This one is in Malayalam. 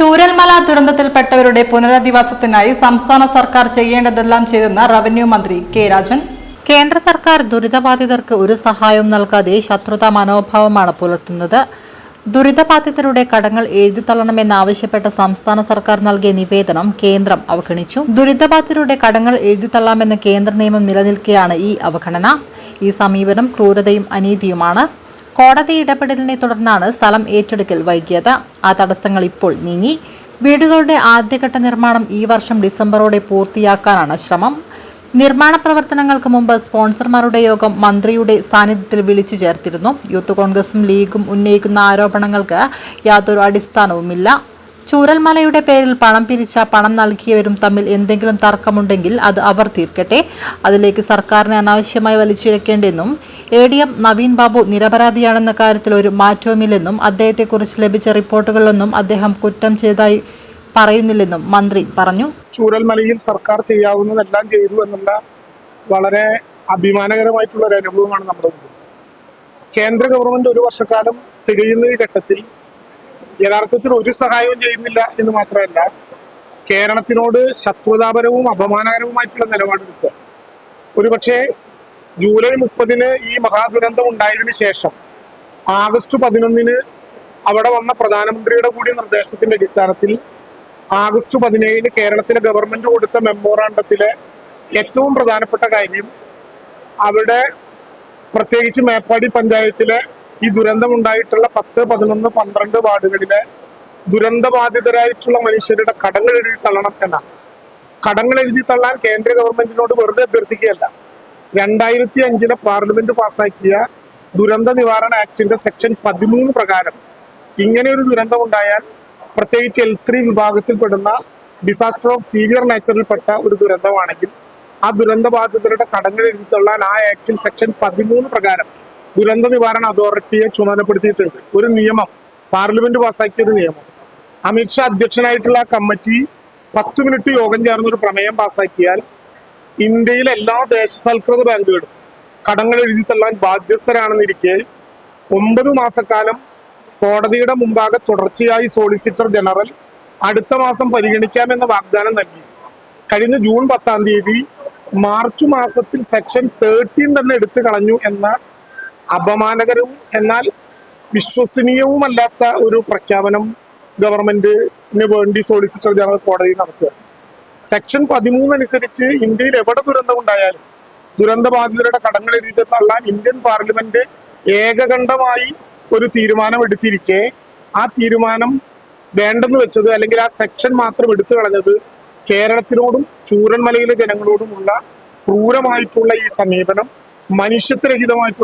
ചൂരൽമല ദുരന്തത്തിൽപ്പെട്ടവരുടെ പുനരധിവാസത്തിനായി സംസ്ഥാന സർക്കാർ ചെയ്യേണ്ടതെല്ലാം ചെയ്തെന്ന് റവന്യൂ മന്ത്രി കെ രാജൻ. കേന്ദ്ര സർക്കാർ ദുരിതബാധിതർക്ക് ഒരു സഹായവും നൽകാതെ ശത്രുതാ മനോഭാവമാണ് പുലർത്തുന്നത്. ദുരിതബാധിതരുടെ കടങ്ങൾ എഴുതിത്തള്ളണമെന്നാവശ്യപ്പെട്ട സംസ്ഥാന സർക്കാർ നൽകിയ നിവേദനം കേന്ദ്രം അവഗണിച്ചു. ദുരിതബാധിതരുടെ കടങ്ങൾ എഴുതിത്തള്ളാമെന്ന കേന്ദ്ര നിയമം നിലനിൽക്കെയാണ് ഈ അവഗണന. ഈ സമീപനം ക്രൂരതയും അനീതിയുമാണ്. കോടതി ഇടപെടലിനെ തുടർന്നാണ് സ്ഥലം ഏറ്റെടുക്കൽ വൈകിയത്. ആ തടസ്സങ്ങൾ ഇപ്പോൾ നീങ്ങി. വീടുകളുടെ ആദ്യഘട്ട നിർമ്മാണം ഈ വർഷം ഡിസംബറോടെ പൂർത്തിയാക്കാനാണ് ശ്രമം. നിർമ്മാണ പ്രവർത്തനങ്ങൾക്ക് മുമ്പ് സ്പോൺസർമാരുടെ യോഗം മന്ത്രിയുടെ സാന്നിധ്യത്തിൽ വിളിച്ചു ചേർത്തിരുന്നു. യൂത്ത് കോൺഗ്രസും ലീഗും ഉന്നയിക്കുന്ന ആരോപണങ്ങൾക്ക് യാതൊരു അടിസ്ഥാനവുമില്ല. ചൂരൽമലയുടെ പേരിൽ പണം പിരിച്ച പണം നൽകിയവരും തമ്മിൽ എന്തെങ്കിലും തർക്കമുണ്ടെങ്കിൽ അത് അവർ തീർക്കട്ടെ. അതിലേക്ക് സർക്കാരിനെ അനാവശ്യമായി വലിച്ചിഴക്കേണ്ടെന്നും A D M Naveen Babu നിരപരാധിയാണെന്ന കാര്യത്തിൽ ഒരു മാറ്റവുമില്ലെന്നും അദ്ദേഹത്തെക്കുറിച്ച് ലഭിച്ച റിപ്പോർട്ടുകളിലൊന്നും അദ്ദേഹം കുറ്റം ചെയ്തതായി പറയുന്നില്ലെന്നും മന്ത്രി പറഞ്ഞു. ചൂരൽമലയിൽ സർക്കാർ ചെയ്യാവുന്നതെല്ലാം ചെയ്തു എന്നുള്ള വളരെ അഭിമാനകരമായിട്ടുള്ള ഒരു അനുഭവമാണ് നമ്മുടെ മുമ്പിൽ. കേന്ദ്ര ഗവൺമെന്റ് ഒരു വർഷക്കാലം തികയുന്ന ഈ ഘട്ടത്തിൽ യഥാർത്ഥത്തിൽ ഒരു സഹായവും ചെയ്യുന്നില്ല എന്ന് മാത്രമല്ല കേരളത്തിനോട് ശത്രുതാപരവും അപമാനകരവുമായിട്ടുള്ള നിലപാടെടുക്കുക. ഒരുപക്ഷെ ജൂലൈ മുപ്പതിന് ഈ മഹാദുരന്തം ഉണ്ടായതിനു ശേഷം ആഗസ്റ്റ് പതിനൊന്നിന് അവിടെ വന്ന പ്രധാനമന്ത്രിയുടെ കൂടി നിർദ്ദേശത്തിന്റെ അടിസ്ഥാനത്തിൽ ആഗസ്റ്റ് പതിനേഴിന് കേരളത്തിലെ ഗവൺമെന്റ് കൊടുത്ത മെമ്മോറാണ്ടത്തിലെ ഏറ്റവും പ്രധാനപ്പെട്ട കാര്യം അവിടെ പ്രത്യേകിച്ച് മേപ്പാടി പഞ്ചായത്തിലെ ഈ ദുരന്തം ഉണ്ടായിട്ടുള്ള പത്ത് പതിനൊന്ന് പന്ത്രണ്ട് വാർഡുകളിലെ ദുരന്തബാധിതരായിട്ടുള്ള മനുഷ്യരുടെ കടങ്ങൾ എഴുതി തള്ളണം എന്നാണ്. കടങ്ങൾ എഴുതി തള്ളാൻ കേന്ദ്ര ഗവൺമെന്റിനോട് വെറുതെ അഭ്യർത്ഥിക്കുകയല്ല. രണ്ടായിരത്തി അഞ്ചിലെ പാർലമെന്റ് പാസാക്കിയ ദുരന്ത നിവാരണ ആക്ടിന്റെ സെക്ഷൻ പതിമൂന്ന് പ്രകാരം ഇങ്ങനെ ഒരു ദുരന്തം ഉണ്ടായാൽ പ്രത്യേകിച്ച് എൽ ത്രീ വിഭാഗത്തിൽപ്പെടുന്ന ഡിസാസ്റ്റർ ഓഫ് സീവിയർ നേച്ചറിൽപ്പെട്ട ഒരു ദുരന്തമാണെങ്കിൽ ആ ദുരന്ത ബാധിതരുടെ കടങ്ങൾ എഴുതിത്തള്ളാൻ ആ ആക്ടിൽ സെക്ഷൻ പതിമൂന്ന് പ്രകാരം ദുരന്ത നിവാരണ അതോറിറ്റിയെ ചുമതലപ്പെടുത്തിയിട്ടുണ്ട്. ഒരു നിയമം പാർലമെന്റ് പാസ്സാക്കിയ ഒരു നിയമം. അമിത്ഷാ അധ്യക്ഷനായിട്ടുള്ള കമ്മിറ്റി പത്ത് മിനിറ്റ് യോഗം ചേർന്നൊരു പ്രമേയം പാസാക്കിയാൽ ഇന്ത്യയിലെ എല്ലാ ദേശസൽകൃത ബാങ്കുകളും കടങ്ങൾ എഴുതി തള്ളാൻ ബാധ്യസ്ഥരാണെന്നിരിക്കെ ഒമ്പത് മാസക്കാലം കോടതിയുടെ മുമ്പാകെ തുടർച്ചയായി സോളിസിറ്റർ ജനറൽ അടുത്ത മാസം പരിഗണിക്കാമെന്ന വാഗ്ദാനം നൽകി. കഴിഞ്ഞ ജൂൺ പത്താം തീയതി മാർച്ച് മാസത്തിൽ സെക്ഷൻ തേർട്ടീൻ തന്നെ എടുത്തു കളഞ്ഞു എന്ന അപമാനകരവും എന്നാൽ വിശ്വസനീയവുമല്ലാത്ത ഒരു പ്രഖ്യാപനം ഗവൺമെന്റിന് വേണ്ടി സോളിസിറ്റർ ജനറൽ കോടതി നടത്തുക സെക്ഷൻ പതിമൂന്ന് അനുസരിച്ച് ഇന്ത്യയിൽ എവിടെ ദുരന്തമുണ്ടായാലും ദുരന്തബാധിതരുടെ കടങ്ങൾ എഴുതി തള്ളാൻ ഇന്ത്യൻ പാർലമെന്റ് ഏകകണ്ഠമായി ഒരു തീരുമാനം എടുത്തിരിക്കെ. ആ തീരുമാനം വേണ്ടെന്ന് വെച്ചത് അല്ലെങ്കിൽ ആ സെക്ഷൻ മാത്രം എടുത്തു കളഞ്ഞത് കേരളത്തിനോടും ചൂരൻമലയിലെ ജനങ്ങളോടുമുള്ള ക്രൂരമായിട്ടുള്ള ഈ സമീപനം മനുഷ്യത്വരഹിതമായിട്ടുള്ള